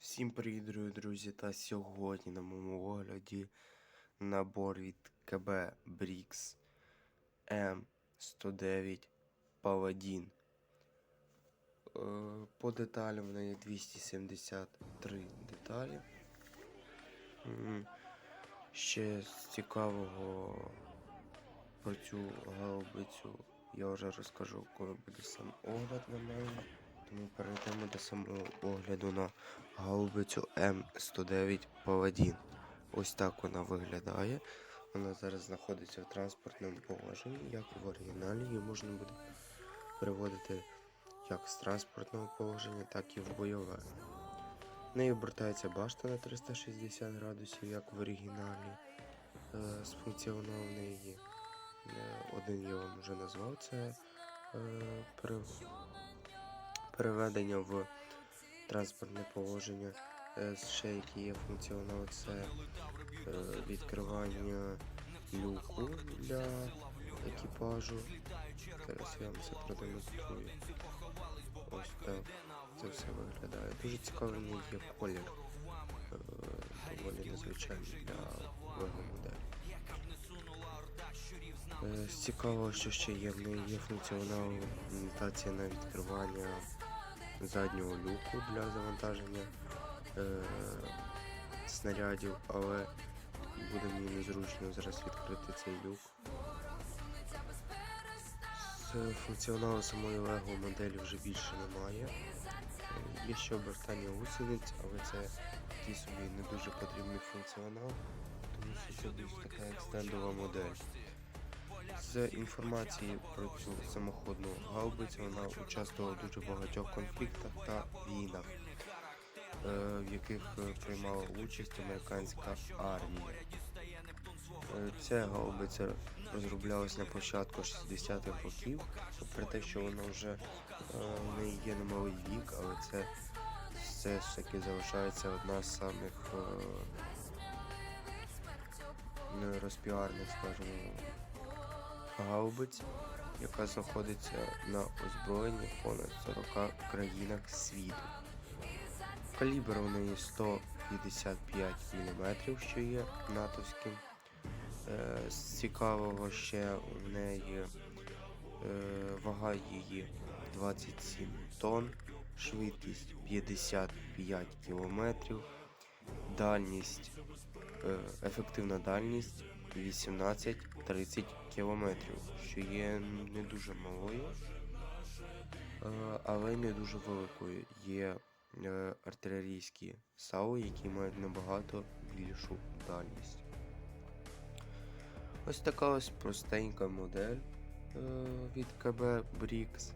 Всім привіт, дорогі друзі! Та сьогодні на моєму огляді набор від КБ Brix М109 Paladin. Е, По деталям в неї 273 деталі. Ще з цікавого про цю гаубицю я вже розкажу, коли буде сам огляд на неї. Тому перейдемо до самого огляду на гаубицю М109 Paladin. Ось так вона виглядає. Вона зараз знаходиться в транспортному положенні, як в оригіналі. Її можна буде переводити як з транспортного положення, так і в бойове. В неї обертається башта на 360 градусів, як в оригіналі. Е, З функціоналу в. Е, Один я вам вже назвав, це е, пере- переведення в транспортне положення. Е, Ще який є функціонал, це е, відкривання люку для екіпажу. Зараз я вам це продемонструю. Ось так це все виглядає. Дуже цікавий є колір. Е, Доволі незвичайний для моделі. З цікавого, що ще є, в неї є функціонал імітація на відкривання заднього люку для завантаження е, снарядів, але буде мені незручно зараз відкрити цей люк. Функціоналу самої Lego моделі вже більше немає. Е, Є ще обертання гусениць, але це такий собі не дуже потрібний функціонал, тому що це більш така екстендова модель. З інформації про цю самоходну гаубицю вона участвувала в дуже багатьох конфліктах та війнах, е, в яких приймала участь американська армія. Е, Ця гаубиця розроблялась на початку 60-х років, попри те, що вона вже е, в неї є немалий вік, але це все ж таки залишається одна з самих не розпіарних, скажімо, гаубиць, яка знаходиться на озброєнні в понад 40 країнах світу. Калібр у неї 155 мм, що є натовським. Е, З цікавого ще у неї е, вага її 27 тонн, швидкість 55 км, дальність, е, ефективна дальність 18-30 км, що є не дуже малою, е, але не дуже великою. Є е, артилерійські САУ, які мають набагато більшу дальність. Ось така ось простенька модель е, від КБ Brix.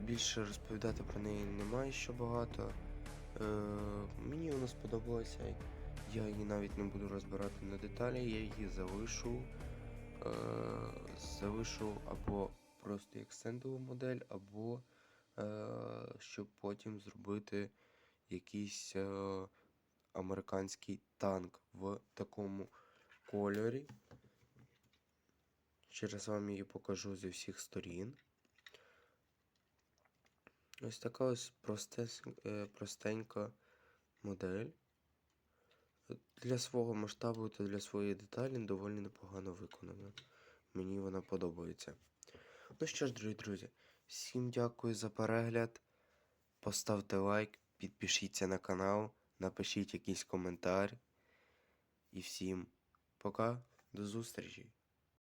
Більше розповідати про неї немає що багато. Мені вона сподобалася. Я її навіть не буду розбирати на деталі, я її залишу. Е, залишу або просто як стендову модель, або е, щоб потім зробити якийсь е, американський танк в такому кольорі. Ще раз вам її покажу зі всіх сторін. Ось така ось простес- е, простенька модель. Для свого масштабу та для своєї деталі доволі непогано виконана. Мені вона подобається. Ну що ж, дорогі друзі, всім дякую за перегляд. Поставте лайк, підпишіться на канал, напишіть якийсь коментар. І всім пока, до зустрічі!